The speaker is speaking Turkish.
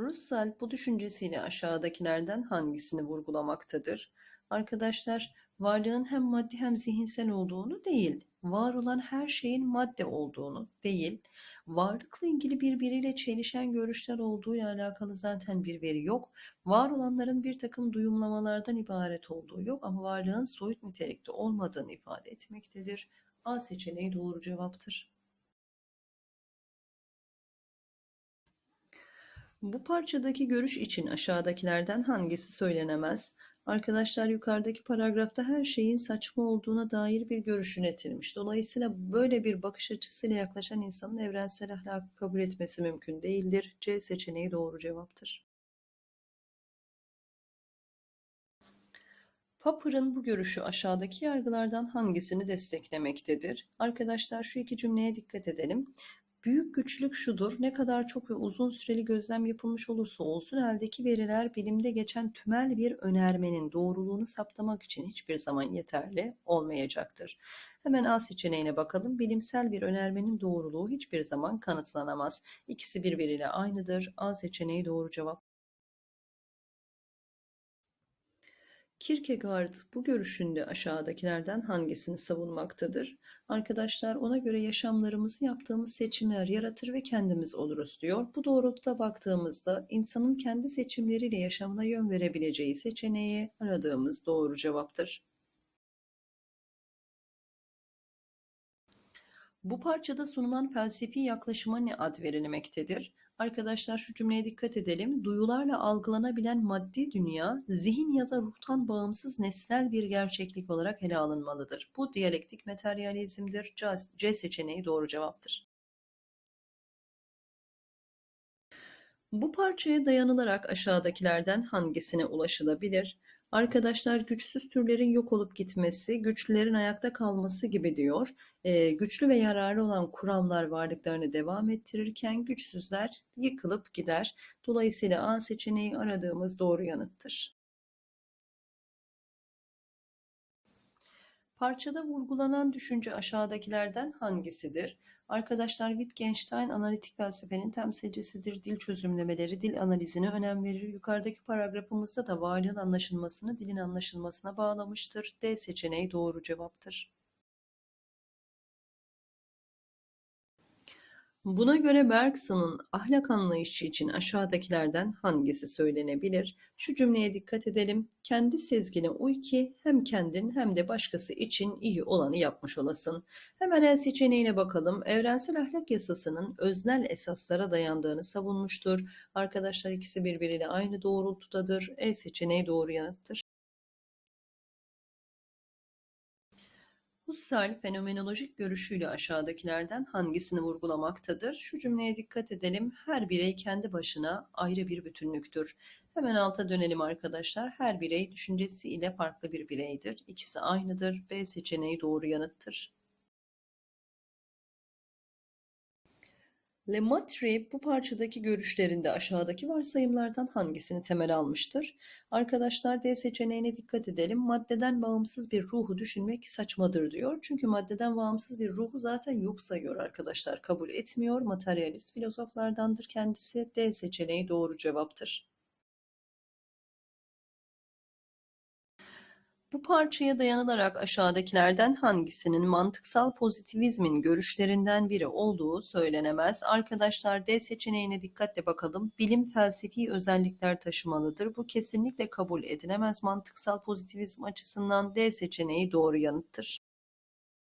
Russell bu düşüncesiyle aşağıdakilerden hangisini vurgulamaktadır? Arkadaşlar, varlığın hem maddi hem zihinsel olduğunu değil, var olan her şeyin madde olduğunu değil, varlıkla ilgili birbiriyle çelişen görüşler olduğu ile alakalı zaten bir veri yok. Var olanların bir takım duyumlamalardan ibaret olduğu yok ama varlığın soyut nitelikte olmadığını ifade etmektedir. A seçeneği doğru cevaptır. Bu parçadaki görüş için aşağıdakilerden hangisi söylenemez? Arkadaşlar yukarıdaki paragrafta her şeyin saçma olduğuna dair bir görüş üretilmiş. Dolayısıyla böyle bir bakış açısıyla yaklaşan insanın evrensel ahlakı kabul etmesi mümkün değildir. C seçeneği doğru cevaptır. Popper'ın bu görüşü aşağıdaki yargılardan hangisini desteklemektedir? Arkadaşlar şu iki cümleye dikkat edelim. Büyük güçlük şudur, ne kadar çok ve uzun süreli gözlem yapılmış olursa olsun eldeki veriler bilimde geçen tümel bir önermenin doğruluğunu saptamak için hiçbir zaman yeterli olmayacaktır. Hemen A seçeneğine bakalım. Bilimsel bir önermenin doğruluğu hiçbir zaman kanıtlanamaz. İkisi birbiriyle aynıdır. A seçeneği doğru cevap. Kierkegaard bu görüşünde aşağıdakilerden hangisini savunmaktadır? Arkadaşlar ona göre yaşamlarımızı yaptığımız seçimler yaratır ve kendimiz oluruz diyor. Bu doğrultuda baktığımızda insanın kendi seçimleriyle yaşamına yön verebileceği seçeneği aradığımız doğru cevaptır. Bu parçada sunulan felsefi yaklaşıma ne ad verilmektedir? Arkadaşlar şu cümleye dikkat edelim. Duyularla algılanabilen maddi dünya, zihin ya da ruhtan bağımsız nesnel bir gerçeklik olarak ele alınmalıdır. Bu diyalektik materyalizmdir. C seçeneği doğru cevaptır. Bu parçaya dayanılarak aşağıdakilerden hangisine ulaşılabilir? Arkadaşlar güçsüz türlerin yok olup gitmesi, güçlülerin ayakta kalması gibi diyor. E, güçlü ve yararlı olan kuramlar varlıklarını devam ettirirken güçsüzler yıkılıp gider. Dolayısıyla A seçeneği aradığımız doğru yanıttır. Parçada vurgulanan düşünce aşağıdakilerden hangisidir? Arkadaşlar Wittgenstein analitik felsefenin temsilcisidir. Dil çözümlemeleri, dil analizine önem verir. Yukarıdaki paragrafımızda da varlığın anlaşılmasını dilin anlaşılmasına bağlamıştır. D seçeneği doğru cevaptır. Buna göre Bergson'un ahlak anlayışı için aşağıdakilerden hangisi söylenebilir? Şu cümleye dikkat edelim. Kendi sezgine uy ki hem kendin hem de başkası için iyi olanı yapmış olasın. Hemen el seçeneğine bakalım. Evrensel ahlak yasasının öznel esaslara dayandığını savunmuştur. Arkadaşlar ikisi birbiriyle aynı doğrultudadır. El seçeneği doğru yanıttır. Husserl fenomenolojik görüşüyle aşağıdakilerden hangisini vurgulamaktadır? Şu cümleye dikkat edelim. Her birey kendi başına ayrı bir bütünlüktür. Hemen alta dönelim arkadaşlar. Her birey düşüncesi ile farklı bir bireydir. İkisi aynıdır. B seçeneği doğru yanıttır. Lemaitre bu parçadaki görüşlerinde aşağıdaki varsayımlardan hangisini temel almıştır? Arkadaşlar D seçeneğine dikkat edelim. Maddeden bağımsız bir ruhu düşünmek saçmadır diyor. Çünkü maddeden bağımsız bir ruhu zaten yok sayıyor arkadaşlar. Kabul etmiyor. Materyalist filozoflardandır kendisi. D seçeneği doğru cevaptır. Bu parçaya dayanılarak aşağıdakilerden hangisinin mantıksal pozitivizmin görüşlerinden biri olduğu söylenemez. Arkadaşlar D seçeneğine dikkatle bakalım. Bilim felsefi özellikler taşımalıdır. Bu kesinlikle kabul edilemez mantıksal pozitivizm açısından D seçeneği doğru yanıttır.